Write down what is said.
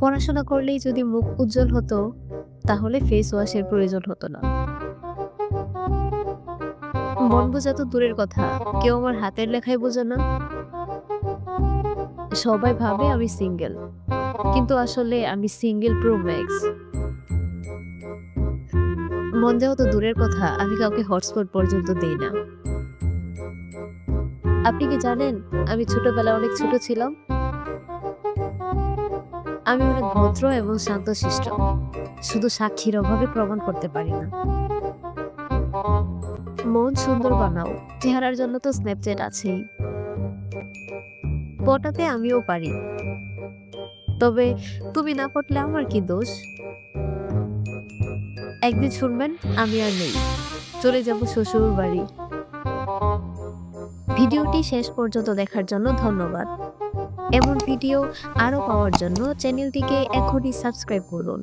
পড়াশোনা করলেই যদি মুখ উজ্জ্বল হতো, তাহলে ফেস ওয়াশের প্রয়োজন হতো না। মন বোঝা তো দূরের কথা, কেউ আমার হাতের লেখাই বোঝে না। সবাই ভাবে আমি সিঙ্গেল কিন্তু আসলে আমি সিঙ্গেল প্রো ম্যাক্স মন যাওয়া তো দূরের কথা, আমি কাউকে হটস্পট পর্যন্ত দিই না। আপনি কি জানেন, আমি ছোটবেলায় অনেক ছোট ছিলাম আমি অনেক ভদ্র এবং শান্তশিষ্ট। শুধু সাক্ষীর অভাবে প্রমাণ করতে পারি না। মন সুন্দর বানাও। চেহারার জন্য তো স্ন্যাপচ্যাট আছেই। পটাতে আমিও পারি। তবে তুমি না পটলে আমার কি দোষ? একদিন শুনবেন, আমি আর নেই। চলে যাব শ্বশুর বাড়ি। ভিডিওটি শেষ পর্যন্ত দেখার জন্য ধন্যবাদ। এমন ভিডিও আরও পাওয়ার জন্য চ্যানেলটিকে এখনই সাবস্ক্রাইব করুন।